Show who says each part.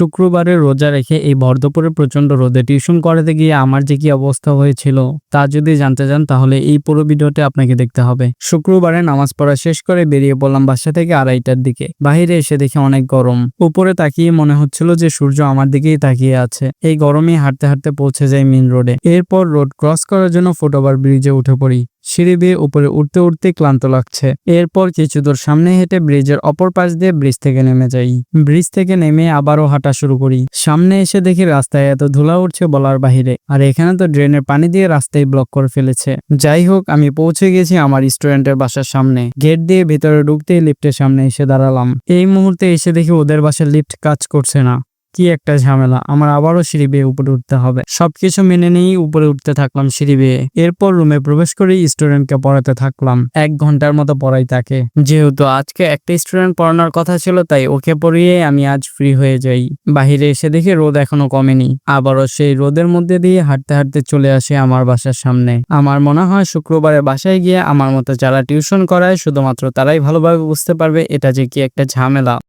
Speaker 1: শুক্রবারে রোজা রেখে এই ভরদপুরে প্রচণ্ড রোদে টিউশন করাতে গিয়ে আমার যে কি অবস্থা হয়েছিল, তা যদি জানতে চান তাহলে এই পুরো ভিডিওটি আপনাকে দেখতে হবে। শুক্রবারে নামাজ পড়া শেষ করে বেরিয়ে পড়লাম বাসা থেকে আড়াইটার দিকে। বাইরে এসে দেখে অনেক গরম। উপরে তাকিয়ে মনে হচ্ছিল যে সূর্য আমার দিকেই তাকিয়ে আছে। এই গরমে হাঁটতে হাঁটতে পৌঁছে যাই মেন রোডে। এরপর রোড ক্রস করার জন্য ফুটওভার ব্রিজে উঠে পড়ি। সিঁড়ি দিয়ে উপরে উঠতে উঠতে ক্লান্ত লাগছে। এরপর কিছু দূর সামনে হেঁটে ব্রিজের অপর পাশ দিয়ে ব্রিজ থেকে নেমে যাই। ব্রিজ থেকে নেমে আবারও হাঁটা শুরু করি। সামনে এসে দেখি রাস্তায় এত ধুলা উঠছে বলার বাহিরে। আর এখানে তো ড্রেনের পানি দিয়ে রাস্তায় ব্লক করে ফেলেছে। যাই হোক, আমি পৌঁছে গেছি আমার স্টুডেন্টের বাসার সামনে। গেট দিয়ে ভেতরে ঢুকতেই লিফটের সামনে এসে দাঁড়ালাম। এই মুহূর্তে এসে দেখি ওদের বাসার লিফট কাজ করছে না। কি একটা ঝামেলা? আমার আবারও সিঁড়ি বেয়ে উপরে উঠতে হবে। সবকিছু মেনে নিয়েই উপরে উঠতে থাকলাম সিঁড়ি বেয়ে। এরপর রুমে প্রবেশ করে স্টুডেন্টকে পড়াতে থাকলাম। এক ঘণ্টার মতো পড়াই তাকে। যেহেতু আজকে একটা স্টুডেন্ট পড়ানোর কথা ছিল, তাই ওকে পড়িয়ে আমি আজ ফ্রি হয়ে যাই। বাহিরে এসে দেখি রোদ এখনও কমেনি। আবারও সেই রোদের মধ্যে দিয়ে হাঁটতে হাঁটতে চলে আসে আমার বাসার সামনে। আমার মনে হয় শুক্রবারে বাসায় গিয়ে আমার মতো যারা টিউশন করায়, শুধুমাত্র তারাই ভালোভাবে বুঝতে পারবে এটা যে কি একটা ঝামেলা।